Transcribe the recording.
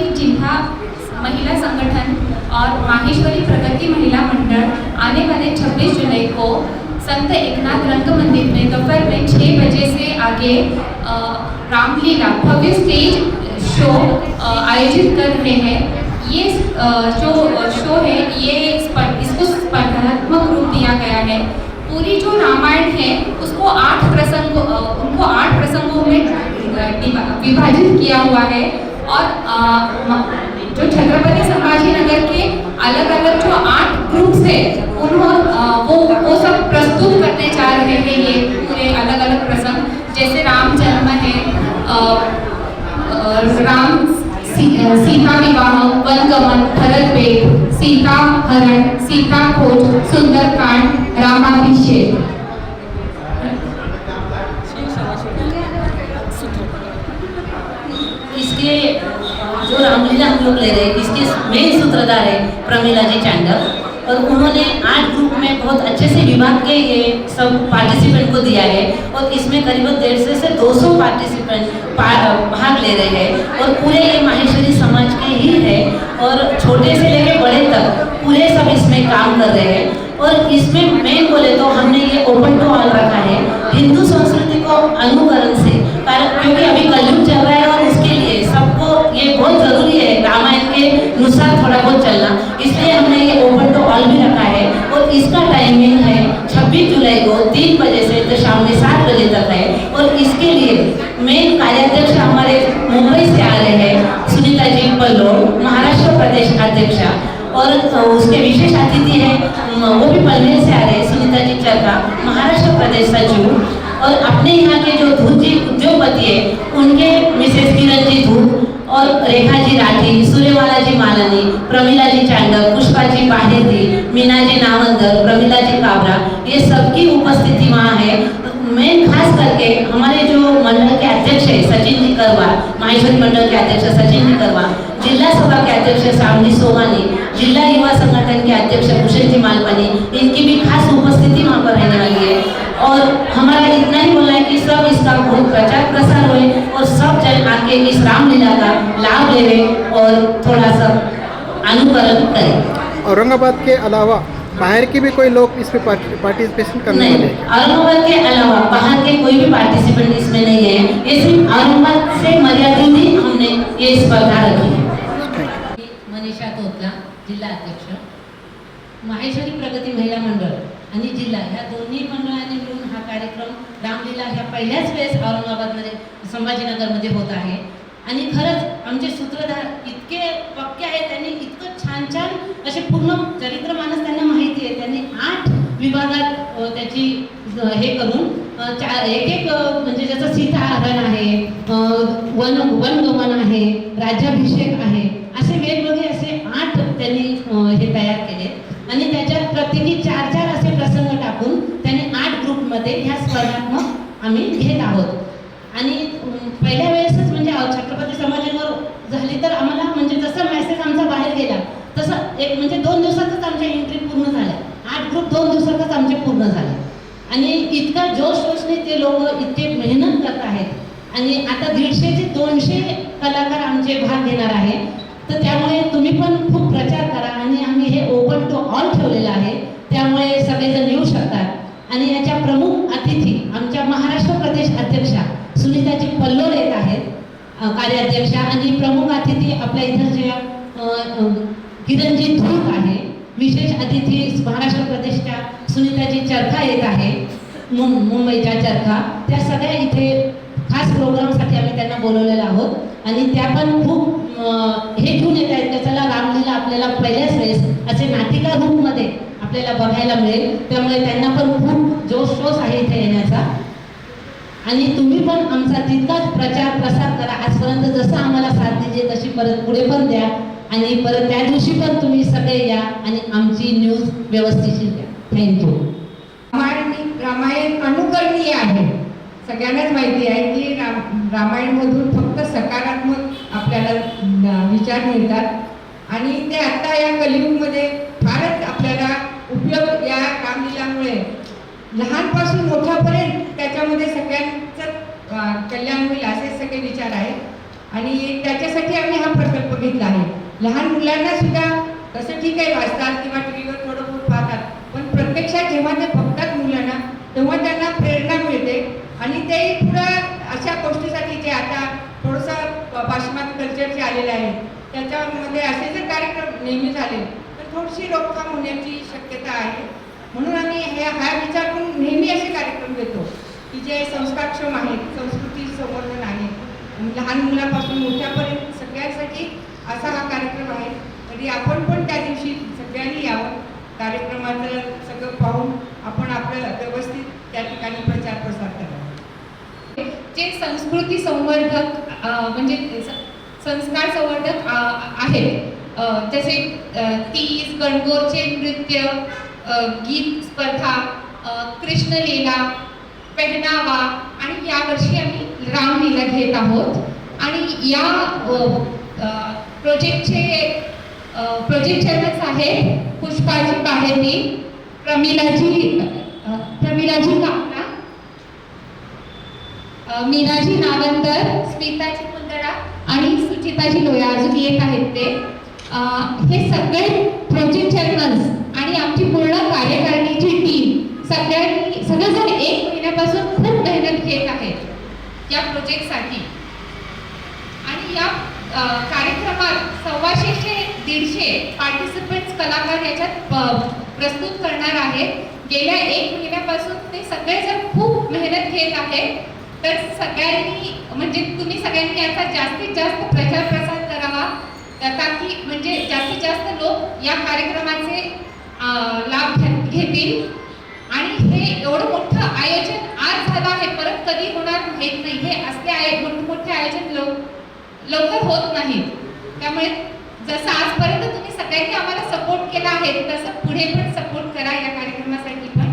माहेश्वरी जिला महिला संगठन और माहेश्वरी प्रगति महिला मंडल आने वाले 26 जुलाई को संत एकनाथ रंग मंदिर में दोपहर में छः बजे से आगे रामलीला भव्य स्टेज शो आयोजित कर रहे हैं। ये जो शो है। ये इसको स्पर्धात्मक रूप दिया गया है। पूरी जो रामायण है, उसको आठ प्रसंग उनको आठ प्रसंगों में विभाजित किया हुआ है। और जो छत्रपति संभाजी नगर के अलग अलग जो आठ ग्रुप्स है उन्होंने वो वो सब प्रस्तुत करने जा रहे हैं ये पूरे अलग अलग प्रसंग। जैसे राम जन्म है राम सीता विवाह वनगमन भरत वेद सीता हरण सीता खोज सुंदरकांड रामाभिषेक। इसके रामलीला हम लोग ले रहे हैं इसके मेन सूत्रधार है प्रमीला जी चांडक और उन्होंने आठ ग्रुप में बहुत अच्छे से विभाग के ये सब पार्टिसिपेंट को दिया है और इसमें करीबन डेढ़ सौ से 200 पार्टिसिपेंट भाग ले रहे हैं और पूरे ये माहेश्वरी समाज के ही है और छोटे से लेकर बड़े तक पूरे सब इसमें काम कर रहे हैं। और इसमें मेन बोले तो हमने ये ओपन टू ऑल रखा है। हिंदू संस्कृति को अनुकरण से क्योंकि अभी कलयुग चल रहा है मुंबई से आ रहे हैं सुनीता जी पल्लोड महाराष्ट्र प्रदेश अध्यक्षा। और उसके विशेष अतिथि है वो भी पनवेल से आ रहे हैं, सुनीता जी चरका, महाराष्ट्र प्रदेश सचिव। और अपने यहाँ के जो धूत जी, उद्योगपति है, उनके मिसेस किरण जी धूत और रेखा जी राठी सूर्यमाला जी मालानी, प्रमिला जी चांडक पुष्पा जी बाहेती मीना जी नावंदर प्रमिला जी काबरा, ये सबकी उपस्थिति वहाँ है। मेन खास करके हमारे माहेश्वरी के अध्यक्ष सचिन जी जिल्हा जिला सभा के अध्यक्ष सावनी सोमानी जिला युवा संगठन के अध्यक्ष भूषण जी मालपानी इनकी भी खास उपस्थिति वहाँ पर रहने वाली है। और हमारा इतना ही बोलना है कि सब इसका बहुत प्रचार प्रसार होए और सब जन आके इस रामलीला का लाभ लेवे और थोड़ा सा अनुकरण करें। औरंगाबाद के अलावा बाहर के भी कोई लोग इसमें पार्टिसिपेशन करने नहीं वाले हैं? औरंगाबाद के अलावा बाहर के कोई भी पार्टिसिपेंट इसमें नहीं है। ये सिर्फ औरंगाबाद से मर्यादित ही हमने ये स्पर्धा रखी है। मनीषा तोतला जिल्हा अध्यक्ष माहेश्वरी प्रगती महिला मंडळ आणि जिल्हा ह्या दोन्ही मंडळांनी मिळून हा कार्यक्रम रामलीला ह्या पहिल्याच वेळेस औरंगाबादमध्ये संभाजीनगरमध्ये होत आहे. आणि खरंच आमचे सूत्रधार इतके पक्के आहेत त्यांनी इतकं छान छान असे पूर्ण चरित्र मानस त्यांना माहिती आहे त्यांनी आठ विभागात त्याची हे करून चार एक एक म्हणजे ज्याचं सीताहरण आहे वन वनगमन आहे राज्याभिषेक आहे असे वेगवेगळे असे आठ त्यांनी हे तयार केले. आणि त्याच्यात प्रत्येकी चार चार असे प्रसंग टाकून त्यांनी आठ ग्रुपमध्ये ह्या स्पर्धात्मक आम्ही घेत आहोत. आणि एक म्हणजे दोन दिवसातच आमच्या एंट्री पूर्ण झाल्या. आठ ग्रुप दोन दिवसातच आमचे पूर्ण झाले. आणि इतका जोश जोशने ते लोक इतके मेहनत करत आहेत. आणि आता दीडशे ते दोनशे कलाकार आमचे भाग घेणार आहे. तर त्यामुळे तुम्ही पण खूप प्रचार करा आणि आम्ही हे ओपन टू ऑल ठेवलेलं आहे. त्यामुळे सगळेजण येऊ शकतात. आणि याच्या प्रमुख अतिथी आमच्या महाराष्ट्र प्रदेश अध्यक्षा सुनीताजी पल्लोर येत आहेत कार्याध्यक्षा आणि प्रमुख अतिथी आपल्या इथं जे किरणजी धूत आहे. विशेष अतिथी महाराष्ट्र प्रदेशच्या सुनीताजी चरखा येत आहे. मुंबईच्या चरखा. त्या सगळ्या इथे खास प्रोग्रामसाठी आम्ही त्यांना बोलवलेलं आहोत. आणि त्या पण खूप हे घेऊन येत आहेत. त्याच्याला चला रामलीला आपल्याला पहिल्याच वेळेस असे नाटिका रूपमध्ये आपल्याला बघायला मिळेल. त्यामुळे त्यांना पण खूप जोश जोश आहे इथे येण्याचा. आणि तुम्ही पण आमचा तितकाच प्रचार प्रसार करा. आजपर्यंत जसं आम्हाला साथ दिली तशी परत पुढे पण द्या. आणि परत त्या दिवशी पण तुम्ही सगळे या आणि आमची न्यूज व्यवस्थित द्या. थँक्यू रामायण रामायण अनुकरणीय आहे. सगळ्यांनाच माहिती आहे की राम रामायणमधून फक्त सकारात्मक आपल्याला विचार मिळतात. आणि ते आत्ता या कलियुगमध्ये फारच आपल्याला उपयोग या रामलीलामुळे. लहानपासून मोठ्यापर्यंत त्याच्यामध्ये सगळ्यांचं कल्याण होईल असे सगळे विचार आहेत. आणि त्याच्यासाठी आम्ही हा प्रकल्प घेतला आहे. लहान मुलांना सुद्धा तसं ठीक आहे वाचतात किंवा टी व्हीवर थोडं बहुत पाहतात. पण प्रत्यक्षात जेव्हा ते बघतात मुलांना तेव्हा त्यांना प्रेरणा मिळते. आणि ते पुढं अशा गोष्टीसाठी जे आता थोडंसं पाश्चिमात्य कल्चरचे आलेले आहे त्याच्यामध्ये असे जर कार्यक्रम नेहमी झाले तर थोडीशी रोकथाम होण्याची शक्यता आहे. म्हणून आम्ही हे हा विचार करून नेहमी असे कार्यक्रम घेतो की जे संस्कारक्षम आहेत संस्कृती संवर्धन आहे. लहान मुलापासून मोठ्यापर्यंत सगळ्यांसाठी असा हा कार्यक्रम आहे. तरी आपण पण त्या दिवशी सगळ्यांनी यावं. कार्यक्रमाचं सगळं पाहून आपण आपलं व्यवस्थित त्या ठिकाणी प्रचार प्रसार करावा. जे संस्कृती संवर्धक म्हणजे संस्कार संवर्धक आहेत. जसे तीज गणगोरचे नृत्य गीत स्पर्धा कृष्णलीला पेहनावा आणि यावर्षी आम्ही रामलीला घेत आहोत. आणि या प्रोजेक्टचे प्रोजेक्ट चॅनल्स आहे पुष्पाजी बाहेती प्रमिलाजी प्रमिलाजी कापला मीनाजी नावंतर स्मिताजी कुंदडा आणि सुचिताजी लोया अजून येत आहेत ते. हे सगळे प्रोजेक्ट चॅनल्स आणि आमची पूर्ण कार्यकारिणीची टीम सगळ्यांनी सगळेजण एक महिन्यापासून खूप मेहनत घेत आहेत या प्रोजेक्टसाठी आणि या कार्यक्रमात सव्वाशे ते दीडशे पार्टिसिपंट्स कलाकार याच्यात प्रस्तुत करणार आहेत. गेल्या एक महिन्यापासून ते सगळेजण खूप मेहनत घेत आहेत. तर सगळ्यांनी म्हणजे तुम्ही सगळ्यांनी याचा जास्तीत जास्त प्रचार प्रसार करावा. त्याचा ताकी म्हणजे जास्तीत जास्त लोक या कार्यक्रमाचे लाभ घेतील. आणि हे एवढं मोठं आयोजन आज झालं आहे. परत कधी होणार माहीत नाही. हे असले आहे मोठमोठे आयोजन लोक लवकर होत नाहीत त्यामुळे जसं आजपर्यंत तुम्ही सगळ्यांनी आम्हाला सपोर्ट केला आहे तसं पुढे पण सपोर्ट करा या कार्यक्रमासाठी पण.